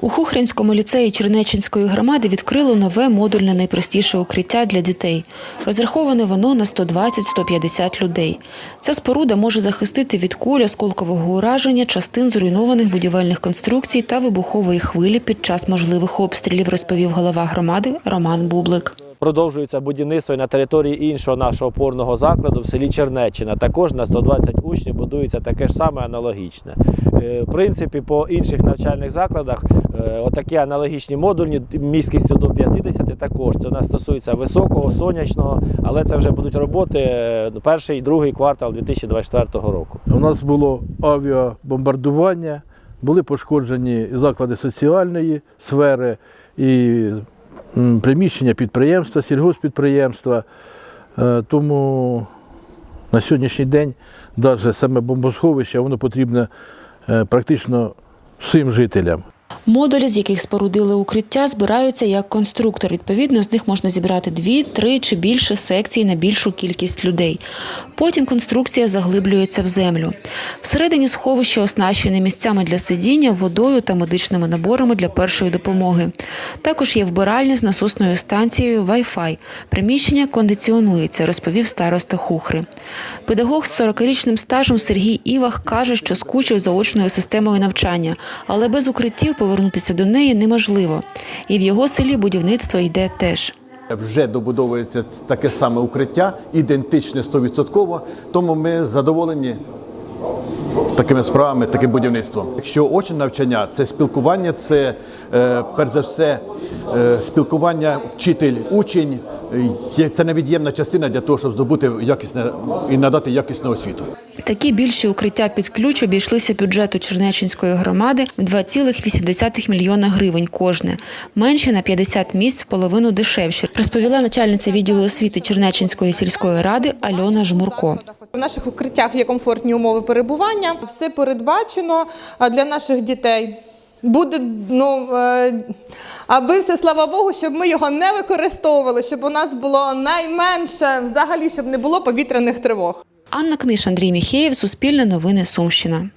У Хухринському ліцеї Чернеччинської громади відкрили нове модульне найпростіше укриття для дітей. Розраховане воно на 120-150 людей. Ця споруда може захистити від куль, осколкового ураження, частин зруйнованих будівельних конструкцій та вибухової хвилі під час можливих обстрілів, розповів голова громади Роман Бублик. Продовжується будівництво на території іншого нашого опорного закладу в селі Чернеччина. Також на 120 учнів будується таке ж саме аналогічне. Е, В принципі, по інших навчальних закладах е, отакі аналогічні модульні місткістю до 50 також. Це у нас стосується високого, сонячного, але це вже будуть роботи е, перший і другий квартал 2024 року. У нас було авіабомбардування, були пошкоджені заклади соціальної сфери і приміщення підприємства, сільгоспідприємства. Е, Тому на сьогоднішній день навіть саме бомбосховище воно потрібне е, практично всім жителям. Модулі, з яких спорудили укриття, збираються як конструктор. Відповідно, з них можна зібрати дві, три чи більше секцій на більшу кількість людей. Потім конструкція заглиблюється в землю. Всередині сховище оснащене місцями для сидіння, водою та медичними наборами для першої допомоги. Також є вбиральня з насосною станцією Wi-Fi. Приміщення кондиціонується, розповів староста Хухри. Педагог з 40-річним стажем Сергій Івах каже, що скучив за очною системою навчання, але без укриттів повернутися до неї неможливо. І в його селі будівництво йде теж. Вже добудовується таке саме укриття, ідентичне 100%, тому ми задоволені такими справами, таким будівництвом. Якщо очне навчання це спілкування, це е, перш за все е, спілкування вчитель-учень, е, є- це невід'ємна частина для того, щоб здобути якісне і надати якісну освіту. Такі більші укриття під ключ обійшлися бюджету Чернеччинської громади в 2,8 мільйона гривень кожне. Менше на 50 місць в половину дешевше, розповіла начальниця відділу освіти Чернеччинської сільської ради Альона Жмурко. В наших укриттях є комфортні умови перебування. Все передбачено для наших дітей. Буде ну е, аби все слава Богу, щоб ми його не використовували, щоб у нас було найменше, взагалі, щоб не було повітряних тривог. Анна Книж, Андрій Міхеєв, Суспільне новини Сумщина.